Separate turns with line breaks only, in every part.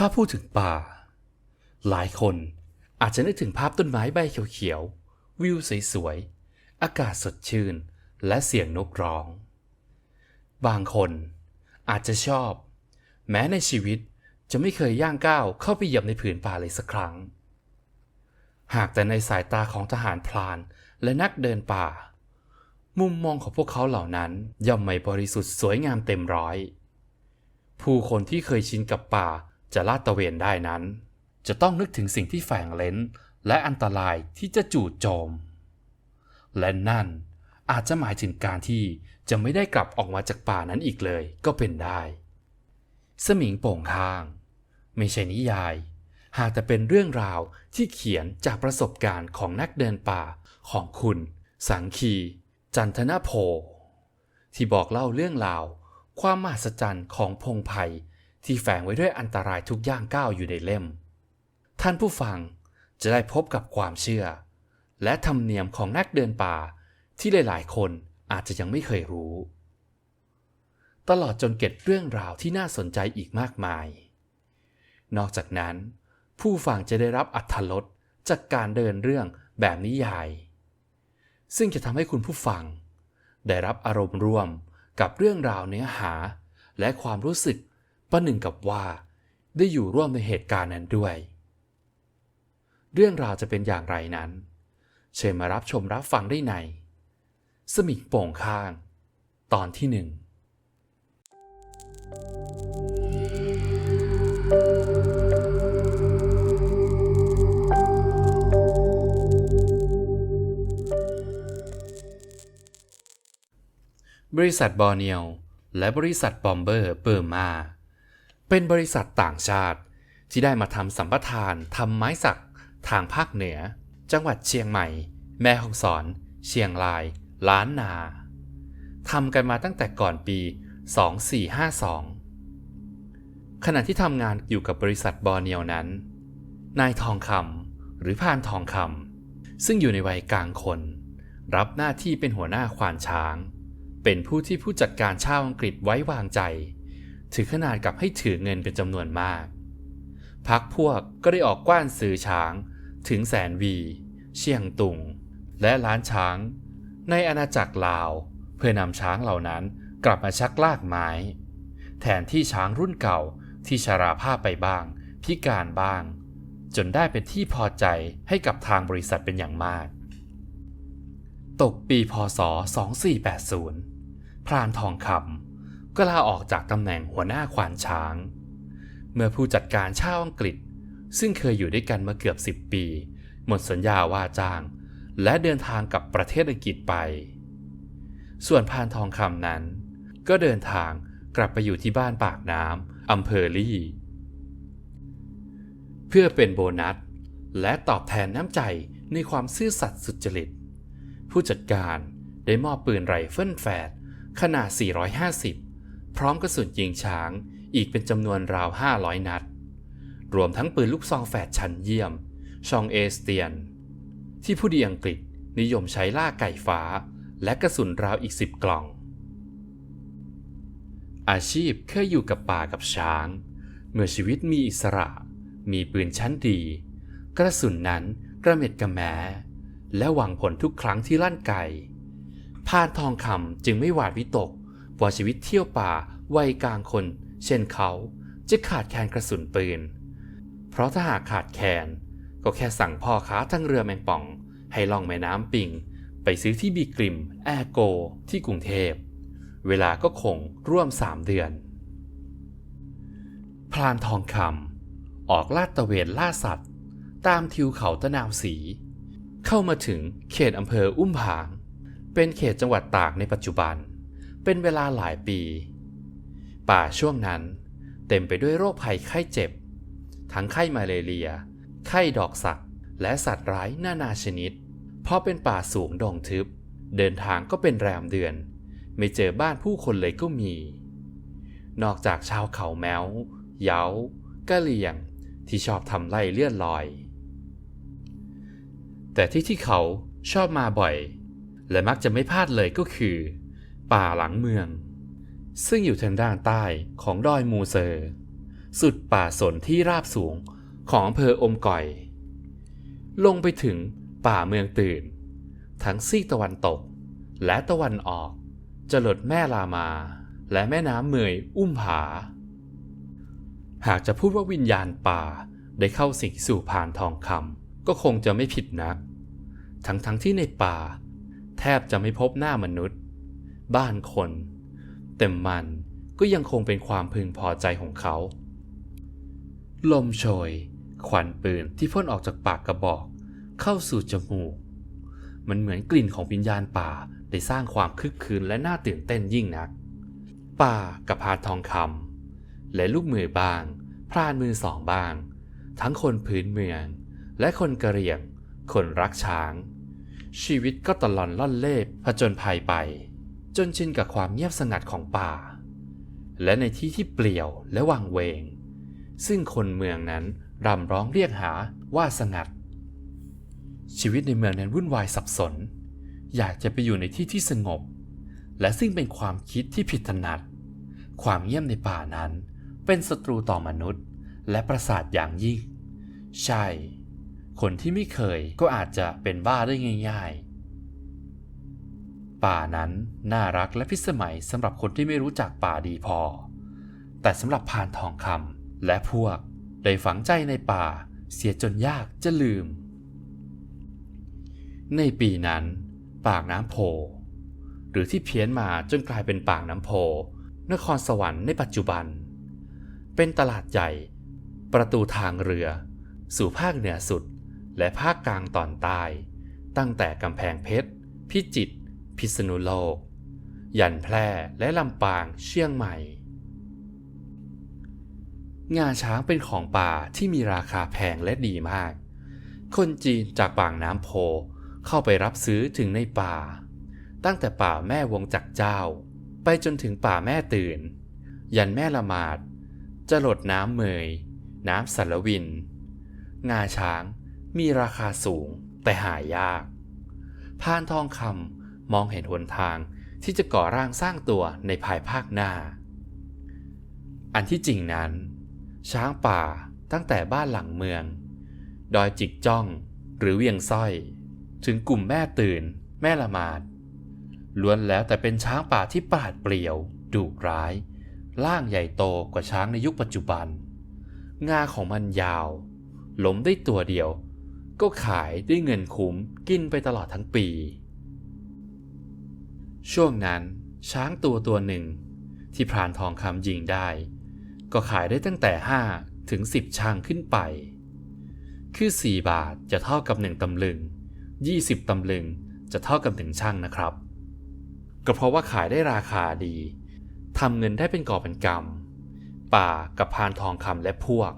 ถ้าพูดถึงป่า หลายคนอาจจะนึกถึงภาพต้นไม้ใบเขียวๆ วิวสวยๆ อากาศสดชื่น และเสียงนกร้อง บางคนอาจจะชอบ แม้ในชีวิตจะไม่เคยย่างก้าวเข้าไปเหยียบในผืนป่าเลยสักครั้ง หากแต่ในสายตาของทหารพลานและนักเดินป่า มุมมองของพวกเขาเหล่านั้นย่อมไม่บริสุทธิ์สวยงามเต็มร้อย ผู้คนที่เคยชินกับป่า จะลาดตระเวนได้นั้น จะต้องนึกถึงสิ่งที่แฝงเล้น และอันตรายที่จะจู่โจม และนั่นอาจจะหมายถึงการที่จะไม่ได้กลับออกมาจากป่านั้นอีกเลยก็เป็นได้ สมิงโป่งข้าง ไม่ใช่นิยาย หากแต่เป็นเรื่องราวที่เขียนจากประสบการณ์ของนักเดินป่าของคุณ สังคี จันทนาโพที่บอกเล่าเรื่องราว ความมหัศจรรย์ของพงไพ่ ที่แฝงไว้ด้วยอันตรายทุกย่างก้าวอยู่ในเล่ม ท่านผู้ฟังจะได้พบกับความเชื่อ และธรรมเนียมของนักเดินป่าที่หลาย ๆ คนอาจจะยังไม่เคยรู้ ตลอดจนเก็บเรื่องราวที่น่าสนใจอีกมากมาย นอกจากนั้น ผู้ฟังจะได้รับอัธรสจากการเดินเรื่องแบบนิยาย ซึ่งจะทำให้คุณผู้ฟัง ได้รับอารมณ์ร่วมกับเรื่องราวเนื้อหาและความรู้สึก ประหนึ่งกับว่า ได้อยู่ร่วมในเหตุการณ์นั้นด้วย เรื่องราวจะเป็นอย่างไรนั้น เชิญมารับชมรับฟังได้ใน สมิงโป่งข้าง ตอนที่หนึ่งบริษัทบอร์เนียวและบริษัทบอมเบอร์เบอร์มา เป็นบริษัทต่างชาติ ที่ได้มาทำสัมปทานทำไม้สัก ทางภาคเหนือ จังหวัดเชียงใหม่ แม่ฮ่องสอน เชียงราย ล้านนาทำกันมาตั้งแต่ก่อนปี 2452 ขณะที่ทำงานอยู่กับบริษัทบอร์เนียวนั้น นายทองคำหรือพานทองคำซึ่งอยู่ในวัยกลางคน รับหน้าที่เป็นหัวหน้าควานช้าง เป็นผู้ที่ผู้จัดการชาวอังกฤษไว้วางใจ ถึงขนาดกับให้ถือเงินเป็นจำนวนมาก พักพวกก็ได้ออกกว้านซื้อช้างถึงแสนวี เชียงตุง และล้านช้าง ในอาณาจักรลาว เพื่อนำช้างเหล่านั้นกลับมาชักลากไม้ แทนที่ช้างรุ่นเก่าที่ชราภาพไปบ้าง พิการบ้าง จนได้เป็นที่พอใจให้กับทางบริษัทเป็นอย่างมาก ตกปีพศ 2480 พรานทองคำ ก็ลาออกจากตำแหน่งหัวหน้าควานช้าง เมื่อผู้จัดการชาวอังกฤษ ซึ่งเคยอยู่ด้วยกันมาเกือบ 10 ปี หมดสัญญาว่าจ้าง และเดินทางกลับประเทศอังกฤษไป ส่วนพานทองคำนั้น ก็เดินทางกลับไปอยู่ที่บ้านปากน้ำอำเภอลี่ เพื่อเป็นโบนัส และตอบแทนน้ำใจในความซื่อสัตย์สุจริต ผู้จัดการได้มอบปืนไรเฟิลแฟดขนาด 450 พร้อมกระสุนยิงช้างอีกเป็นจำนวนราว 500 นัด รวมทั้งปืนลูกซองแฝดชั้นเยี่ยม ชองเอสเตียน ที่ผู้ดีอังกฤษนิยมใช้ล่าไก่ฟ้า และกระสุนราวอีก 10 กล่อง อาชีพเคยอยู่กับป่ากับช้าง เมื่อชีวิตมีอิสระ มีปืนชั้นดี กระสุนนั้นกระเม็ดกระแมและหวังผลทุกครั้งที่ลั่นไกพานทองคำจึงไม่หวาดวิตก ว่าชีวิตเที่ยวป่าวัยกลางคน เช่นเขาจะขาดแคลนกระสุนปืน เพราะถ้าหากขาดแคลนก็แค่สั่งพ่อค้าทั้งเรือแมงป่อง ให้ล่องแม่น้ำปิง ไปซื้อที่บีกริมแอร์โก ที่กรุงเทพ เวลาก็คงร่วมสามเดือนพรานทองคำออกลาดตระเวนล่าสัตว์ ตามทิวเขาตะนาวสี เข้ามาถึงเขตอำเภออุ้มผาง เป็นเขตจังหวัดตากในปัจจุบัน เป็นเวลาหลายปี ป่าช่วงนั้นเต็มไปด้วยโรคภัยไข้เจ็บ ทั้งไข้มาเลเรีย ไข้ดอกสัก และสัตว์ร้ายนานาชนิด เพราะเป็นป่าสูงดงทึบ เดินทางก็เป็นแรมเดือน ไม่เจอบ้านผู้คนเลยก็มี นอกจากชาวเขาแมวเย้ากะเหลี่ยงที่ชอบทำไล่เลื่อนลอย แต่ที่ที่เขาชอบมาบ่อย และมักจะไม่พลาดเลยก็คือ ป่าหลังเมือง ซึ่งอยู่ทางด้านใต้ของดอยมูเซอร์ สุดป่าสนที่ราบสูงของอำเภออมก่อย ลงไปถึงป่าเมืองตื่น ทั้งซีกตะวันตก และตะวันออกจะหลดแม่ลามา และแม่น้ำเมยอุ้มผา หากจะพูดว่าวิญญาณป่าได้เข้าสิงสู่พานทองคำก็คงจะไม่ผิดนัก ทั้งๆทที่ในป่า แทบจะไม่พบหน้ามนุษย์ บ้านคน แต่มันก็ยังคงเป็นความพึงพอใจของเขา ลมโชยควันปืนที่พ่นออกจากปากกระบอก เข้าสู่จมูก มันเหมือนกลิ่นของวิญญาณป่าได้สร้างความคึกคืนและน่าตื่นเต้นยิ่งนัก ป่ากับพานทองคำและลูกมือบาง พรานมือสองบาง ทั้งคนพื้นเมือง และคนกระเหรี่ยง คนรักช้าง ชีวิตก็ตลอนล่อนเล่ผจญภัยไป จนชินกับความเงียบสงัดของป่า และในที่ที่เปลี่ยวและวังเวง ซึ่งคนเมืองนั้นรำร้องเรียกหาว่าสงัด ชีวิตในเมืองนั้นวุ่นวายสับสน อยากจะไปอยู่ในที่ที่สงบ และซึ่งเป็นความคิดที่ผิดถนัด ความเงียบในป่านั้น เป็นศัตรูต่อมนุษย์ และประสาทอย่างยิ่ง ใช่ คนที่ไม่เคยก็อาจจะเป็นบ้าได้ง่าย ๆ ป่านั้นน่ารักและพิสมัยสำหรับคนที่ไม่รู้จักป่าดีพอ แต่สำหรับพานทองคำและพวกได้ฝังใจในป่าเสียจนยากจะลืม ในปีนั้น ปากน้ำโพ หรือที่เพี้ยนมาจนกลายเป็นปากน้ำโพ นครสวรรค์ในปัจจุบัน เป็นตลาดใหญ่ ประตูทางเรือ สู่ภาคเหนือสุดและภาคกลางตอนใต้ ตั้งแต่กำแพงเพชร พิจิตร พิษณุโลก ยันแพร่และลำปางเชียงใหม่ งาช้างเป็นของป่าที่มีราคาแพงและดีมาก คนจีนจากปากน้ำโพเข้าไปรับซื้อถึงในป่า ตั้งแต่ป่าแม่วงจักเจ้า ไปจนถึงป่าแม่ตื่น ยันแม่ละมาดจะหลดน้ำเมย น้ำสารวิน งาช้างมีราคาสูงแต่หายากพานทองคำ มองเห็นหนทางที่จะก่อร่างสร้างตัวในภายภาคหน้า อันที่จริงนั้น ช้างป่าตั้งแต่บ้านหลังเมือง ดอยจิกจ้องหรือเวียงสร้อย ถึงกลุ่มแม่ตื่น แม่ละมาดล้วนแล้วแต่เป็นช้างป่าที่ปราดเปรียวดุร้าย ล่างใหญ่โตกว่าช้างในยุคปัจจุบัน งาของมันยาวล้มได้ตัวเดียว ก็ขายได้เงินคุ้มกินไปตลอดทั้งปี ช่วงนั้นช้างตัวตัวหนึ่ง ที่พรานทองคำยิงได้ ก็ขายได้ตั้งแต่ 5 ถึง 10ช่างขึ้นไป คือ 4 บาทจะเท่ากับ 1ตำลึง 20ตำลึงจะเท่ากับ 1ช่างนะครับ ก็เพราะว่าขายได้ราคาดีทำเงินได้เป็นก่อบเป็นกำป่ากับพานทองคำและพวก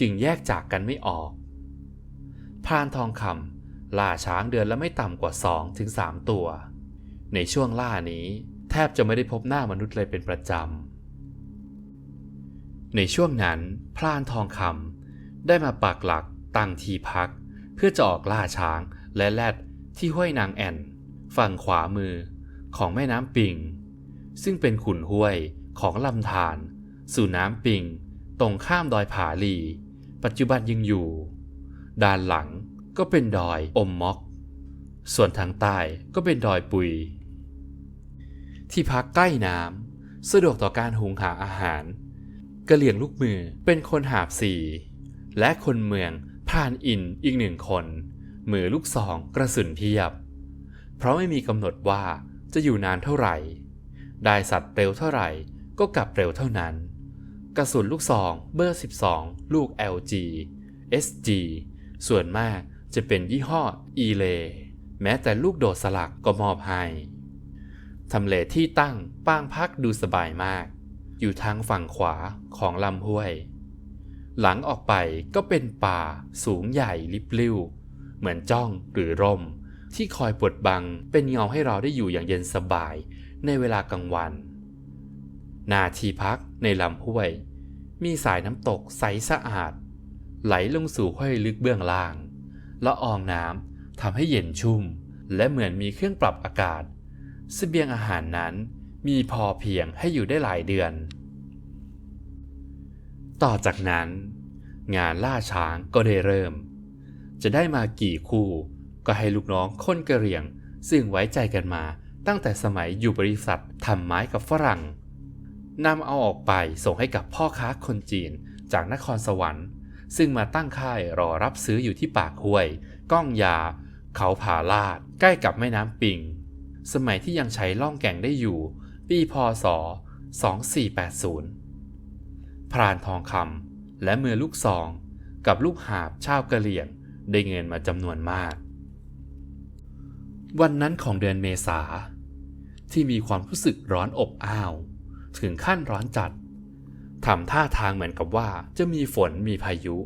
จึงแยกจากกันไม่ออกพานทองคำล่าช้างเดือนละไม่ต่ำกว่า2ถึง3ตัว ในช่วงล่านี้ แทบจะไม่ได้พบหน้ามนุษย์เลยเป็นประจำ ในช่วงนั้นพรานทองคำได้มาปักหลักตั้งที่พัก เพื่อจะออกล่าช้างและแรดที่ห้วยนางแอ่น ฝั่งขวามือของแม่น้ำปิง ซึ่งเป็นขุนห้วยของลำธารสู่น้ำปิง ตรงข้ามดอยผาลี ปัจจุบันยังอยู่ ด้านหลังก็เป็นดอยอมม็อก ส่วนทางใต้ก็เป็นดอยปุย ที่พักใกล้น้ำสะดวกต่อการหุงหาอาหารกะเหลี่ยงลูกมือเป็นคนหาบสี่และคนเมืองพรานอินอีกหนึ่งคน มือลูกซองกระสุนเพียบ เพราะไม่มีกำหนดว่าจะอยู่นานเท่าไหร่ ได้สัตว์เร็วเท่าไหร่ก็กลับเร็วเท่านั้น กระสุนลูกซองเบอร์ 12 ลูก LG SG ส่วนมากจะเป็นยี่ห้อ e l a แม้แต่ลูกโดดสลักก็มอบให้ ทำเลที่ตั้งป้างพักดูสบายมาก อยู่ทางฝั่งขวาของลำห้วย หลังออกไปก็เป็นป่าสูงใหญ่ลิบลิ่ว เหมือนจ้องหรือร่ม ที่คอยปดบังเป็นเงาให้เราได้อยู่อย่างเย็นสบายในเวลากลางวัน นาทีพักในลำห้วย มีสายน้ำตกใสสะอาด ไหลลงสู่ห้วยลึกเบื้องล่างละอองน้ำทำให้เย็นชุ่ม และเหมือนมีเครื่องปรับอากาศ สเสบียงอาหารนั้นมีพอเพียงให้อยู่ได้หลายเดือน ต่อจากนั้น งานล่าช้างก็ได้เริ่ม จะได้มากี่คู่ก็ให้ลูกน้องคนกระเรี่ยง ซึ่งไว้ใจกันมาตั้งแต่สมัยอยู่บริษัททำไม้กับฝรั่งนำเอาออกไปส่งให้กับพ่อค้าคนจีนจากนครสวรรค์ ซึ่งมาตั้งค่ายรอรับซื้ออยู่ที่ปากห้วย ก้องยา เขาผาลาด ใกล้กับแม่น้ำปิง สมัยที่ยังใช้ล่องแก่งได้อยู่ ปีพศ 2480 พรานทองคำและมือลูกซอง กับลูกหาบชาวกะเหรี่ยงได้เงินมาจำนวนมาก วันนั้นของเดือนเมษา ที่มีความรู้สึกร้อนอบอ้าว ถึงขั้นร้อนจัดทำท่าทางเหมือนกับว่าจะมีฝนมีพายุ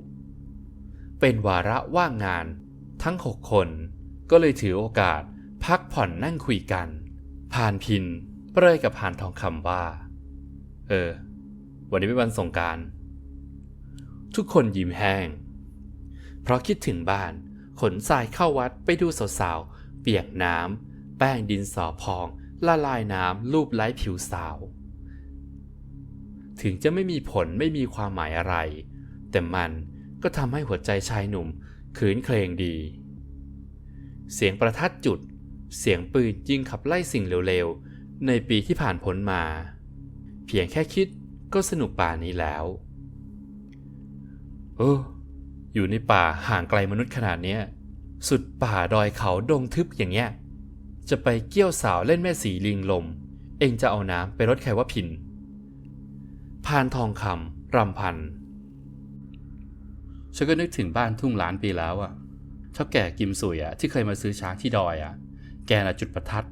เป็นวาระว่างงานทั้งหกคนก็เลยถือโอกาส พักผ่อนนั่งคุยกัน ผ่านพินเปรยกับผ่านทองคำว่า เออ วันนี้เป็นวันสงการ ทุกคนยิ้มแห้ง เพราะคิดถึงบ้าน ขนทรายเข้าวัดไปดูสาวๆ เปียกน้ำ แป้งดินสอพอง ละลายน้ำลูบไล้ผิวสาว ถึงจะไม่มีผลไม่มีความหมายอะไร แต่มันก็ทำให้หัวใจชายหนุ่มขืนเครงดี เสียงประทัดจุด เสียงปืนยิงขับไล่สิ่งเร็วๆ ในปีที่ผ่านพ้นมา เพียงแค่คิดก็สนุกป่านี้แล้วเอออยู่ในป่าห่างไกลมนุษย์ขนาดเนี้ย สุดป่าดอยเขาดงทึบอย่างเงี้ย จะไปเกี้ยวสาวเล่นแม่สีลิงลม เองจะเอาน้ำไปรดใครว่าพินพานทองคำรำพัน ฉันก็นึกถึงบ้านทุ่งล้านปีแล้วอะเท่าแก่กิมสุยอะที่เคยมาซื้อช้างที่ดอยอะ แกน่ะจุดประทัด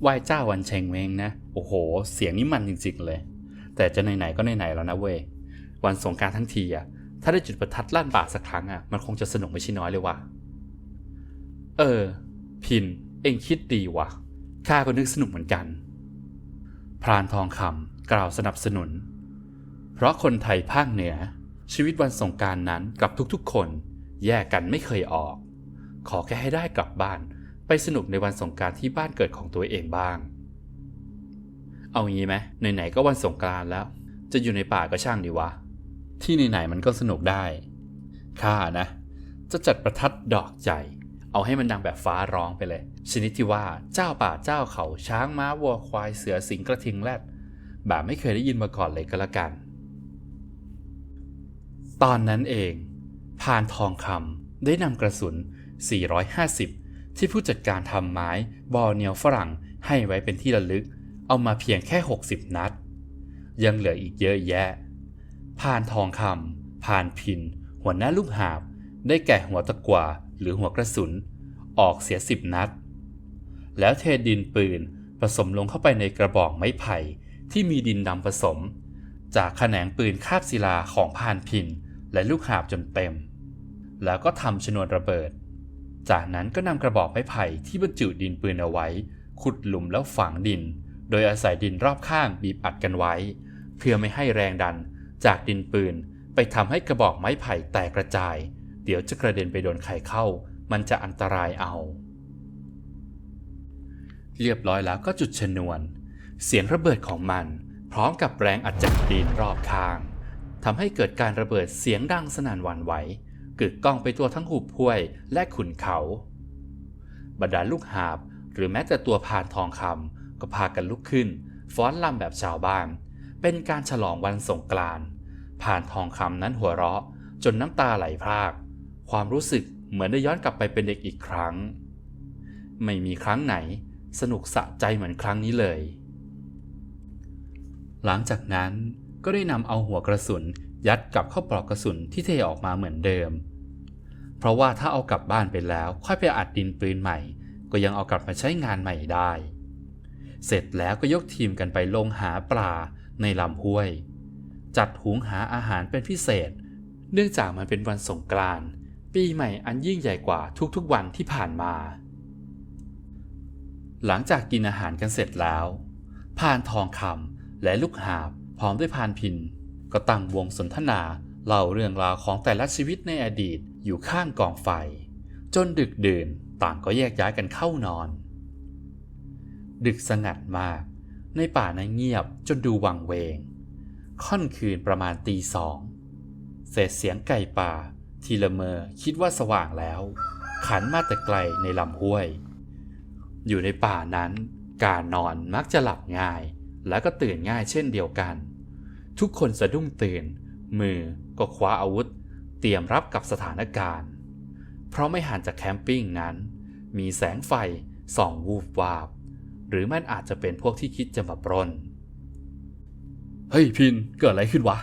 ไหว้เจ้าวันเชงเวงนะ โอ้โห เสียงนี่มันจริงๆเลย แต่จะไหนๆก็ไหนๆแล้วนะเว้ย วันสงการทั้งทีอะถ้าได้จุดประทัดลั่นป่าสักครั้งอะมันคงจะสนุกไม่ใช่น้อยเลยว่ะ เออ พิน เองคิดดีวะข้าก็นึกสนุกเหมือนกัน พรานทองคำกล่าวสนับสนุน เพราะคนไทยภาคเหนือ ชีวิตวันสงการนั้นกับทุกๆคน แยกกันไม่เคยออก ขอแค่ให้ได้กลับบ้าน ไปสนุกในวันสงการที่บ้านเกิดของตัวเองบ้าง เอางี้ไหมไหนๆก็วันสงกานต์แล้ว จะอยู่ในป่าก็ช่างดีวะ ที่ไหนๆมันก็สนุกได้ข้านะ จะจัดประทัดดอกใจ เอาให้มันดังแบบฟ้าร้องไปเลย ชนิดที่ว่าเจ้าป่าเจ้าเขาช้างม้าวัวควายเสือสิงกระทิงแรดแบบไม่เคยได้ยินมาก่อนเลยก็แล้วกัน ตอนนั้นเองพานทองคำได้นำกระสุน 450 ที่ผู้จัดการทำไม้บอลเนียวฝรั่งให้ไว้เป็นที่ระลึก เอามาเพียงแค่ 60 นัด ยังเหลืออีกเยอะแยะพานทองคำพานพิน หัวหน้าลูกหาบ ได้แก่หัวตะกวาหรือหัวกระสุน ออกเสียสิบนัด แล้วเทดินปืนผสมลงเข้าไปในกระบอกไม้ไผ่ที่มีดินดำผสม จากแขนงปืนคาบศิลาของพานพินและลูกหาบจนเต็ม แล้วก็ทำชนวนระเบิด จากนั้นก็นำกระบอกไม้ไผ่ที่บรรจุดินปืนเอาไว้ ขุดหลุมแล้วฝังดิน โดยอาศัยดินรอบข้างบีบอัดกันไว้ เพื่อไม่ให้แรงดัน จากดินปืนไปทำให้กระบอกไม้ไผ่แตกกระจาย เดี๋ยวจะกระเด็นไปโดนใครเข้า มันจะอันตรายเอา เรียบร้อยแล้วก็จุดชนวน เสียงระเบิดของมัน พร้อมกับแรงอัดจากดินรอบข้างทำให้เกิดการระเบิดเสียงดังสนั่นหวั่นไหว กึกก้องไปตัวทั้งหุบห้วยและขุนเขา บรรดาลูกหาบหรือแม้แต่ตัวพานทองคำก็พากันลุกขึ้น ฟ้อนลำแบบชาวบ้าน เป็นการฉลองวันสงกรานต์ผ่านทองคำนั้นหัวเราะ จนน้ำตาไหลพราก ความรู้สึกเหมือนได้ย้อนกลับไปเป็นเด็กอีกครั้ง ไม่มีครั้งไหนสนุกสะใจเหมือนครั้งนี้เลย หลังจากนั้นก็ได้นำเอาหัวกระสุน ยัดกลับเข้าปลอกกระสุนที่เทออกมาเหมือนเดิม เพราะว่าถ้าเอากลับบ้านไปแล้วค่อยไปอัดดินปืนใหม่ ก็ยังเอากลับมาใช้งานใหม่ได้ เสร็จแล้วก็ยกทีมกันไปลงหาปลาในลำห้วย จัดหุงหาอาหารเป็นพิเศษ เนื่องจากมันเป็นวันสงกรานต์ปีใหม่อันยิ่งใหญ่กว่าทุกๆวันที่ผ่านมา หลังจากกินอาหารกันเสร็จแล้วพานทองคำและลูกหาบพร้อมด้วยพานพิน ก็ตั้งวงสนทนาเล่าเรื่องราวของแต่ละชีวิตในอดีตอยู่ข้างกองไฟ จนดึกดื่นต่างก็แยกย้ายกันเข้านอน ดึกสงัดมาก ในป่านั้นเงียบจนดูวังเวง ค่อนคืนประมาณตีสองเศษเสียงไก่ป่า ทีละเมอคิดว่าสว่างแล้ว ขันมาแต่ไกลในลำห้วย อยู่ในป่านั้น การนอนมักจะหลับง่าย และก็ตื่นง่ายเช่นเดียวกัน ทุกคนสะดุ้งตื่น มือก็คว้าอาวุธ เตรียมรับกับสถานการณ์ เพราะไม่ห่างจากแคมปิ้งนั้น มีแสงไฟส่องวูบวาบ หรือมันอาจจะเป็นพวกที่คิดจะมาปล้น เฮ้ยพินเกิดอะไรขึ้นวะ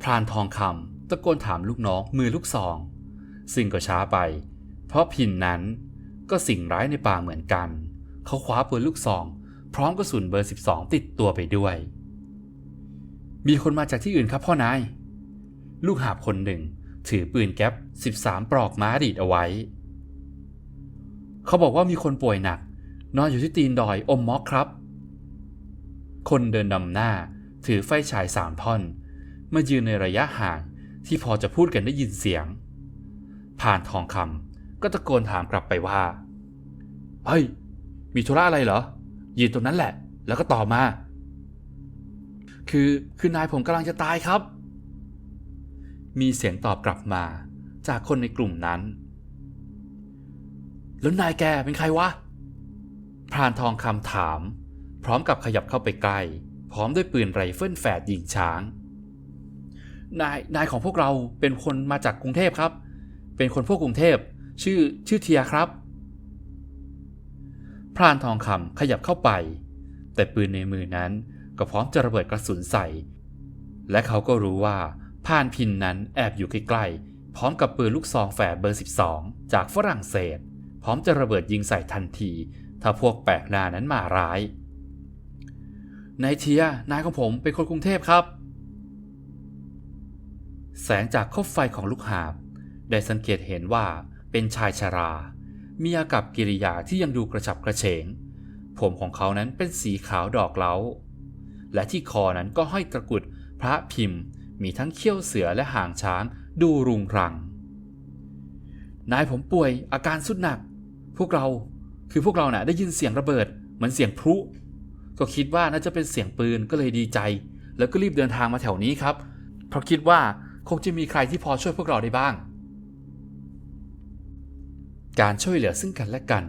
พรานทองคำตะโกนถามลูกน้องมือลูกซอง ซึ่งก็ช้าไป เพราะพินนั้นก็สิ่งร้ายในป่าเหมือนกัน เขาคว้าปืนลูกซอง พร้อมกระสุนเบอร์ 12 ติดตัวไปด้วย มีคนมาจากที่อื่นครับพ่อนาย ลูกหาบคนหนึ่ง ถือปืนแก๊ป13 ปลอกม้าดีดเอาไว้ เขาบอกว่ามีคนป่วยหนัก นอนอยู่ที่ตีนดอยอมม็อกครับ คนเดินนำหน้า ถือไฟฉายสามท่อน มายืนในระยะห่างที่พอจะพูดกันได้ยินเสียง ผ่านทองคำก็ตะโกนถามกลับไปว่า เฮ้ย มีธุระอะไรเหรอยืนตรงนั้นแหละ แล้วก็ตอบมา คือคือนายผมกำลังจะตายครับ มีเสียงตอบกลับมาจากคนในกลุ่มนั้น แล้วนายแกเป็นใครวะ พรานทองคำถาม พร้อมกับขยับเข้าไปใกล้ พร้อมด้วยปืนไรเฟิลแฝดยิงช้าง นายนายของพวกเราเป็นคนมาจากกรุงเทพครับ เป็นคนพวกกรุงเทพ ชื่อชื่อเทียครับ พรานทองคำขยับเข้าไป แต่ปืนในมือนั้น ก็พร้อมจะระเบิดกระสุนใส่ และเขาก็รู้ว่าพานพินนั้นแอบอยู่ใกล้ๆ พร้อมกับปืนลูกซองแฝดเบอร์ 12 จากฝรั่งเศส พร้อมจะระเบิดยิงใส่ทันที ถ้าพวกแปลกหน้านั้นมาร้ายนายเทียนายของผมเป็นคนกรุงเทพครับ แสงจากคบไฟของลูกหาบ ได้สังเกตเห็นว่าเป็นชายชรา มีอากับกิริยาที่ยังดูกระฉับกระเฉง ผมของเขานั้นเป็นสีขาวดอกเล้า และที่คอนั้นก็ห้อยตะกุด พระพิมพ์ มีทั้งเขี้ยวเสือและหางช้างดูรุงรัง นายผมป่วยอาการสุดหนัก พวกเราคือพวกเราเนะ่ะได้ยินเสียงระเบิด เหมือนเสียงพลุก็คิดว่าน่าจะเป็นเสียงปืนก็เลยดีใจ แล้วก็รีบเดินทางมาแถวนี้ครับ เพราะคิดว่าคงจะมีใครที่พอช่วยพวกเราได้บ้าง การช่วยเหลือซึ่งกันและกัน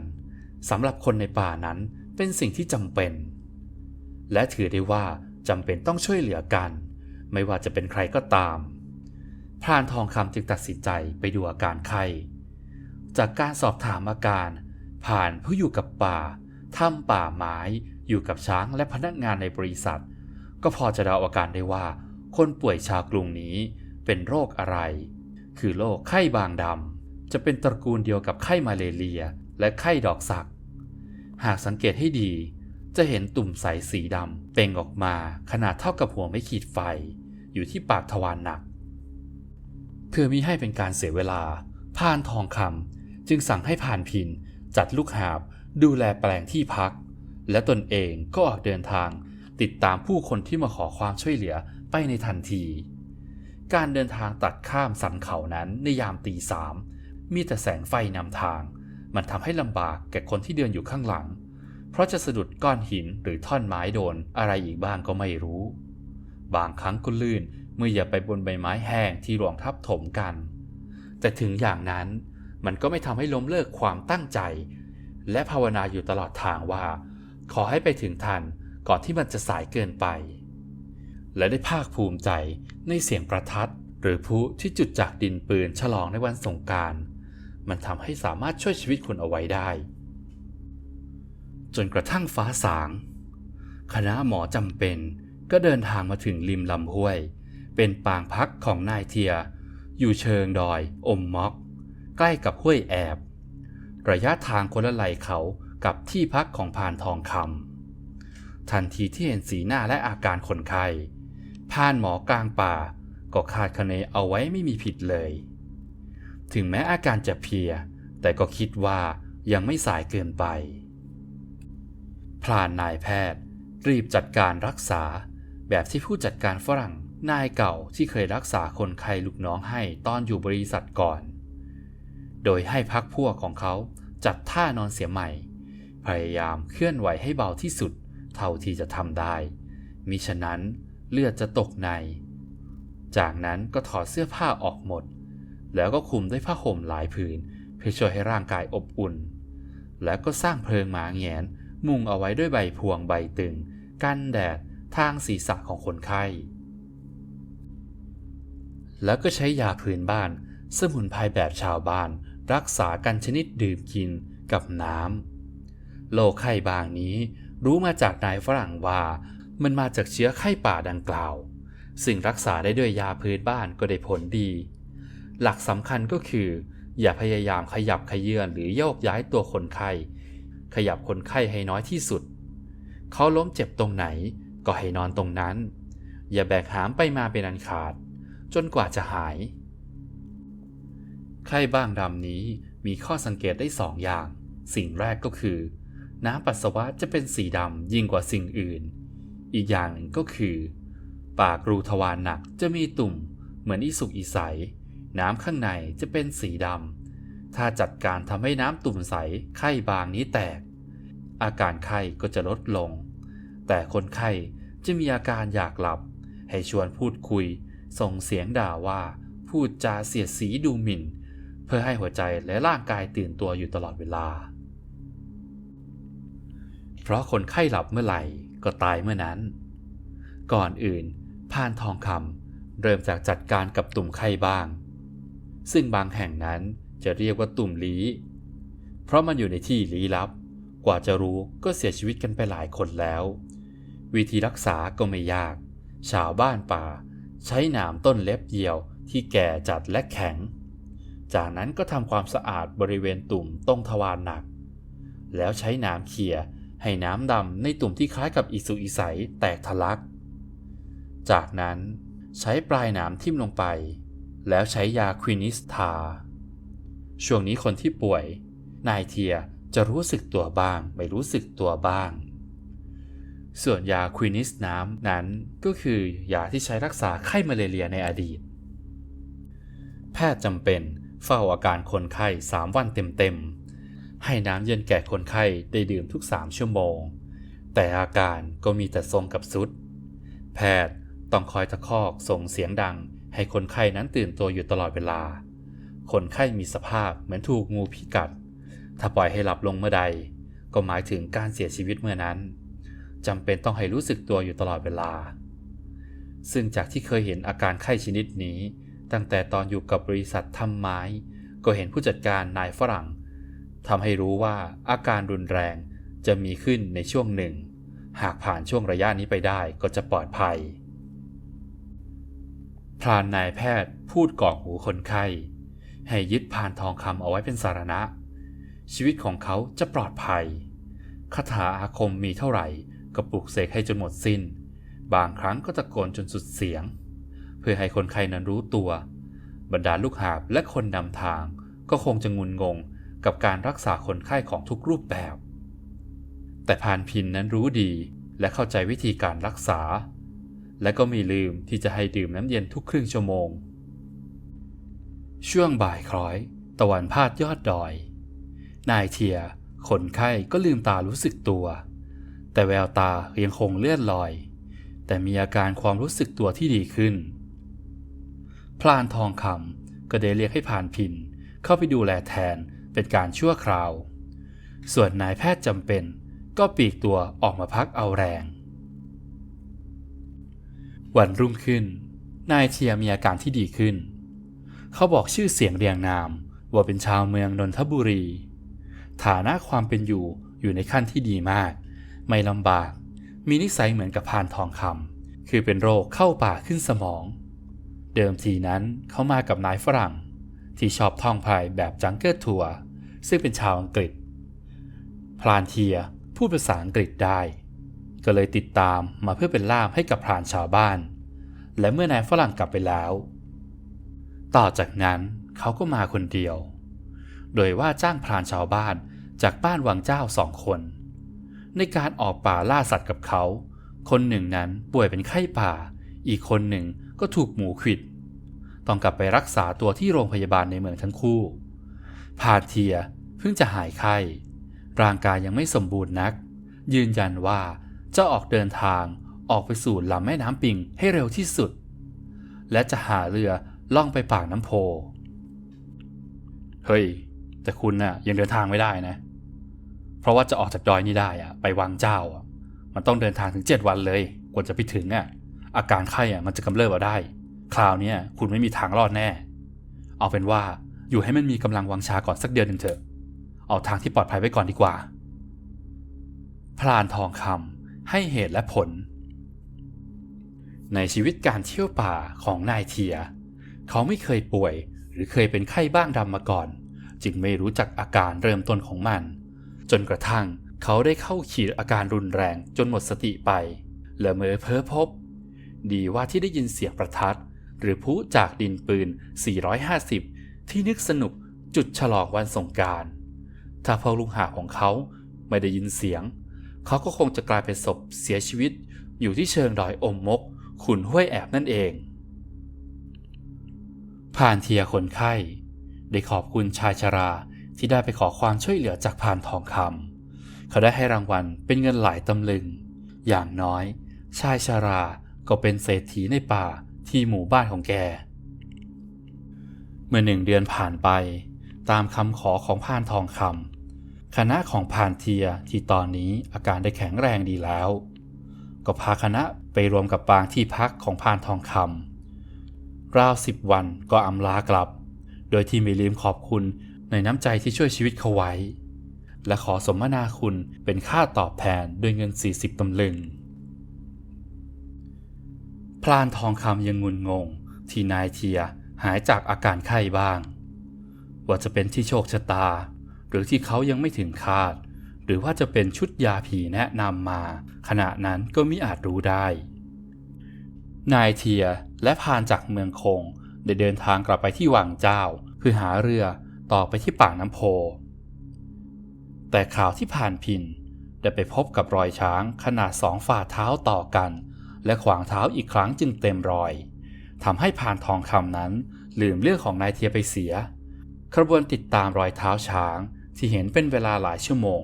สำหรับคนในป่านั้นเป็นสิ่งที่จำเป็น และถือได้ว่าจำเป็นต้องช่วยเหลือกัน ไม่ว่าจะเป็นใครก็ตาม พรานทองคำจึงตัดสินใจไปดูอาการไข้ จากการสอบถามอาการ ผ่านผู้อยู่กับป่าถ้ำป่าไม้อยู่กับช้างและพนักงานในบริษัท ก็พอจะเดาอาการได้ว่า คนป่วยชาวกรุงนี้เป็นโรคอะไร คือโรคไข้บางดำจะเป็นตระกูลเดียวกับไข้มาเลเรีย และไข้ดอกสัก หากสังเกตให้ดี จะเห็นตุ่มใสสีดำเป่งออกมาขนาดเท่ากับหัวไม่ขีดไฟ อยู่ที่ปากทวารหนัก เพื่อมิให้เป็นการเสียเวลาพานทองคำจึงสั่งให้พานพิน จัดลูกหาบดูแลแปลงที่พัก และตนเองก็ออกเดินทางติดตามผู้คนที่มาขอความช่วยเหลือไปในทันที การเดินทางตัดข้ามสันเขานั้นในยามตีสามมีแต่แสงไฟนำทาง มันทำให้ลำบากแก่คนที่เดินอยู่ข้างหลัง เพราะจะสะดุดก้อนหินหรือท่อนไม้โดนอะไรอีกบ้างก็ไม่รู้ บางครั้งก็ลื่นเมื่ออย่าไปบนใบไม้แห้งที่รวงทับถมกัน แต่ถึงอย่างนั้นมันก็ไม่ทำให้ล้มเลิกความตั้งใจ และภาวนาอยู่ตลอดทางว่า ขอให้ไปถึงทันก่อนที่มันจะสายเกินไป และได้ภาคภูมิใจในเสียงประทัด หรือพลุที่จุดจากดินปืนฉลองในวันสงการ มันทำให้สามารถช่วยชีวิตคนเอาไว้ได้ จนกระทั่งฟ้าสาง คณะหมอจำเป็นก็เดินทางมาถึงริมลำห้วย เป็นปางพักของนายเทีย อยู่เชิงดอยอมม็อก ใกล้กับห้วยแอบ ระยะทางคนละไหลเขากับที่พักของพานทองคำทันทีที่เห็นสีหน้าและอาการคนไข้พานหมอกลางป่าก็คาดคะเนเอาไว้ไม่มีผิดเลย ถึงแม้อาการจะเพลีย แต่ก็คิดว่ายังไม่สายเกินไป พลานนายแพทย์ รีบจัดการรักษา แบบที่ผู้จัดการฝรั่งนายเก่าที่เคยรักษาคนไข้ลูกน้องให้ตอนอยู่บริษัทก่อน โดยให้พักพวกของเขาจัดท่านอนเสียใหม่ พยายามเคลื่อนไหวให้เบาที่สุด เท่าที่จะทำได้ มิฉะนั้นเลือดจะตกใน จากนั้นก็ถอดเสื้อผ้าออกหมด แล้วก็คลุมด้วยผ้าห่มหลายผืน เพื่อช่วยให้ร่างกายอบอุ่น แล้วก็สร้างเพลิงหมาแหงน มุงเอาไว้ด้วยใบพวงใบตึง กันแดดทางศีรษะของคนไข้ แล้วก็ใช้ยาพื้นบ้าน สมุนไพรแบบชาวบ้าน รักษากันชนิดดื่มกินกับน้ำโรคไข้บางนี้รู้มาจากนายฝรั่งว่ามันมาจากเชื้อไข้ป่าดังกล่าว ซึ่งรักษาได้ด้วยยาพื้นบ้านก็ได้ผลดี หลักสำคัญก็คือ อย่าพยายามขยับขยื่นหรือโยกย้ายตัวคนไข้ ขยับคนไข้ให้น้อยที่สุด เขาล้มเจ็บตรงไหนก็ให้นอนตรงนั้น อย่าแบกหามไปมาเป็นอันขาด จนกว่าจะหาย ไข้บ้างดำนี้มีข้อสังเกตได้สองอย่าง สิ่งแรกก็คือ น้ำปัสสาวะจะเป็นสีดำยิ่งกว่าสิ่งอื่น อีกอย่างหนึ่งก็คือ ปากรูทวารหนักจะมีตุ่มเหมือนอีสุกอีใส น้ำข้างในจะเป็นสีดำ ถ้าจัดการทำให้น้ำตุ่มใสไข้บางนี้แตก อาการไข้ก็จะลดลง แต่คนไข้จะมีอาการอยากหลับ ให้ชวนพูดคุย ส่งเสียงด่าว่าพูดจาเสียดสีดูหมิ่น เพื่อให้หัวใจและร่างกายตื่นตัวอยู่ตลอดเวลา เพราะคนไข้หลับเมื่อไหร่ก็ตายเมื่อนั้น ก่อนอื่นพานทองคำเริ่มจากจัดการกับตุ่มไข้บ้าง ซึ่งบางแห่งนั้น จะเรียกว่าตุ่มลี้เพราะมันอยู่ในที่ลี้ลับ กว่าจะรู้ก็เสียชีวิตกันไปหลายคนแล้ว วิธีรักษาก็ไม่ยาก ชาวบ้านป่า ใช้หนามต้นเล็บเหี่ยวที่แก่จัดและแข็ง จากนั้นก็ทำความสะอาดบริเวณตุ่มตรงทวารหนัก แล้วใช้น้ำเขี่ยให้น้ำดำในตุ่มที่คล้ายกับอิสุอิสัยแตกทะลัก จากนั้นใช้ปลายหนามทิ่มลงไป แล้วใช้ยาควินิสทา ช่วงนี้คนที่ป่วย นายเทียจะรู้สึกตัวบ้าง ไม่รู้สึกตัวบ้าง ส่วนยาควินิสน้ำนั้นก็คือยาที่ใช้รักษาไข้มาเลเรียในอดีต แพทย์จำเป็นเฝ้าอาการคนไข้ 3 วันเต็มๆ ให้น้ำเย็นแก่คนไข้ได้ดื่มทุก 3 ชั่วโมง แต่อาการก็มีแต่ทรงกับสุด แพทย์ต้องคอยตะคอกส่งเสียงดังให้คนไข้นั้นตื่นตัวอยู่ตลอดเวลา คนไข้มีสภาพเหมือนถูกงูพิกัด ถ้าปล่อยให้หลับลงเมื่อใด ก็หมายถึงการเสียชีวิตเมื่อนั้นจำเป็นต้องให้รู้สึกตัวอยู่ตลอดเวลา ซึ่งจากที่เคยเห็นอาการไข้ชนิดนี้ ตั้งแต่ตอนอยู่กับบริษัททำไม้ ก็เห็นผู้จัดการนายฝรั่งทำให้รู้ว่าอาการรุนแรงจะมีขึ้นในช่วงหนึ่ง หากผ่านช่วงระยะนี้ไปได้ก็จะปลอดภัยพรานนายแพทย์พูดก่องหูคนไข้ ให้ยึดพานทองคำเอาไว้เป็นสารณะ ชีวิตของเขาจะปลอดภัยคาถาอาคมมีเท่าไหร่ก็ปลุกเสกให้จนหมดสิน้น บางครั้งก็ตะโกนจนสุดเสียง เพื่อให้คนไข้นั้นรู้ตัว บรรดาลูกหาบและคนนำทางก็คงจะงุนงงกับการรักษาคนไข้ของทุกรูปแบบ แต่พานพินนั้นรู้ดีและเข้าใจวิธีการรักษา และก็ไม่ลืมที่จะให้ดื่มน้ำเย็นทุกครึ่งชั่วโมง ช่วงบ่ายคล้อย ตะวันพาดยอดดอย นายเทีย คนไข้ก็ลืมตารู้สึกตัว แต่แววตายังคงเลื่อนลอย แต่มีอาการความรู้สึกตัวที่ดีขึ้น พลานทองคำก็ได้เรียกให้ผ่านพินเข้าไปดูแลแทนเป็นการชั่วคราว ส่วนนายแพทย์จำเป็นก็ปีกตัวออกมาพักเอาแรง วันรุ่งขึ้น นายเทียมีอาการที่ดีขึ้น เขาบอกชื่อเสียงเรียงนาม ว่าเป็นชาวเมืองนนทบุรี ฐานะความเป็นอยู่อยู่ในขั้นที่ดีมาก ไม่ลำบาก มีนิสัยเหมือนกับพานทองคำคือเป็นโรคเข้าป่าขึ้นสมอง เดิมทีนั้นเขามากับนายฝรั่ง ที่ชอบท่องพายแบบจังเกิลทัวร์ซึ่งเป็นชาวอังกฤษ พลานเทียพูดภาษาอังกฤษได้ ก็เลยติดตามมาเพื่อเป็นล่ามให้กับพรานชาวบ้าน และเมื่อนายฝรั่งกลับไปแล้ว ต่อจากนั้นเขาก็มาคนเดียว โดยว่าจ้างพรานชาวบ้านจากบ้านวังเจ้าสองคน ในการออกป่าล่าสัตว์กับเขา คนหนึ่งนั้นป่วยเป็นไข้ป่า อีกคนหนึ่งก็ถูกหมูขิด ต้องกลับไปรักษาตัวที่โรงพยาบาลในเมืองทั้งคู่พาเทียเพิ่งจะหายไข้ ร่างกายยังไม่สมบูรณ์นัก ยืนยันว่าจะออกเดินทางออกไปสู่ลำแม่น้ำปิงให้เร็วที่สุด และจะหาเรือ ล่องไปปากน้ำโพ เฮ้ย แต่คุณน่ะยังเดินทางไม่ได้นะ เพราะว่าจะออกจากดอยนี้ได้อะไปวังเจ้าอะมันต้องเดินทางถึงเจ็ดวันเลย กว่าจะไปถึงอะอาการไข้อะมันจะกำเริบเอาได้ คราวนี้คุณไม่มีทางรอดแน่ เอาเป็นว่าอยู่ให้มันมีกำลังวังชาก่อนสักเดือนหนึ่งเถอะ เอาทางที่ปลอดภัยไว้ก่อนดีกว่า พรานทองคำให้เหตุและผล ในชีวิตการเที่ยวป่าของนายเทีย เขาไม่เคยป่วย หรือเคยเป็นไข้บ้างดำมาก่อน จึงไม่รู้จักอาการเริ่มต้นของมัน จนกระทั่งเขาได้เข้าขีดอาการรุนแรงจนหมดสติไป และเมื่อเพ้อพบ ดีว่าที่ได้ยินเสียงประทัด หรือพลุจากดินปืน 450 ที่นึกสนุกจุดฉลองวันสงการถ้าพ่อลุงหาของเขาไม่ได้ยินเสียง เขาก็คงจะกลายเป็นศพเสียชีวิตอยู่ที่เชิงดอยอมมก ขุนห้วยแอบนั่นเอง ผ่านเทียคนไข้ ได้ขอบคุณชายชราที่ได้ไปขอความช่วยเหลือจากผ่านทองคำเขาได้ให้รางวัลเป็นเงินหลายตำลึง อย่างน้อย ชายชาราก็เป็นเศรษฐีในป่าที่หมู่บ้านของแก เมื่อหนึ่งเดือนผ่านไปตามคำขอของพานทองคำคณะของพานเทียที่ตอนนี้อาการได้แข็งแรงดีแล้ว ก็พาคณะไปรวมกับบางที่พักของพานทองคำ ราวสิบวันก็อำลากลับ โดยที่ไม่ลืมขอบคุณในน้ำใจที่ช่วยชีวิตเขาไว้ และขอสมนาคุณเป็นค่าตอบแทนด้วยเงิน 40ตำลึง พลานทองคำยังงุนงง ที่นายเทียหายจากอาการไข้บ้าง ว่าจะเป็นที่โชคชะตา หรือที่เขายังไม่ถึงคาด หรือว่าจะเป็นชุดยาผีแนะนำมา ขณะนั้นก็มิอาจรู้ได้ นายเทียและพานจากเมืองคงได้เดินทางกลับไปที่วังเจ้าเพื่อหาเรือต่อไปที่ปากน้ำโพ แต่ข่าวที่ผ่านพินได้ไปพบกับรอยช้างขนาดสองฝ่าเท้าต่อกัน และขวางเท้าอีกครั้งจึงเต็มรอยทำให้พานทองคำนั้นลืมเรื่องของนายเทียไปเสียขบวนติดตามรอยเท้าช้างที่เห็นเป็นเวลาหลายชั่วโมง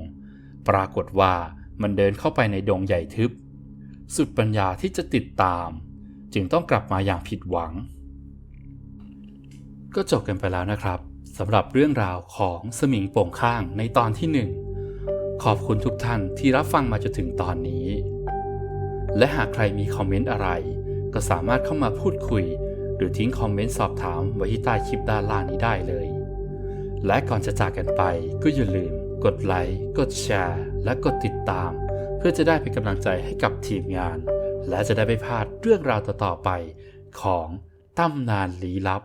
ปรากฏว่ามันเดินเข้าไปในดงใหญ่ทึบ สุดปัญญาที่จะติดตาม จึงต้องกลับมาอย่างผิดหวัง ก็จบกันไปแล้วนะครับสำหรับเรื่องราวของสมิงโป่งข้างในตอนที่หนึ่งขอบคุณทุกท่านที่รับฟังมาจนถึงตอนนี้ และหากใครมีคอมเมนต์อะไร ก็สามารถเข้ามาพูดคุย หรือทิ้งคอมเมนต์สอบถามไว้ที่ใต้คลิปด้านล่างนี้ได้เลย และก่อนจะจากกันไปก็อย่าลืม กดไลค์กดแชร์ และกดติดตาม เพื่อจะได้เป็นกำลังใจให้กับทีมงาน และจะได้ไม่พลาดเรื่องราวต่อๆไปของตำนานลี้ลับ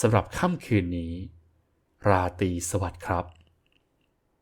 สำหรับค่ำคืนนี้ ราตรีสวัสดิ์ครับ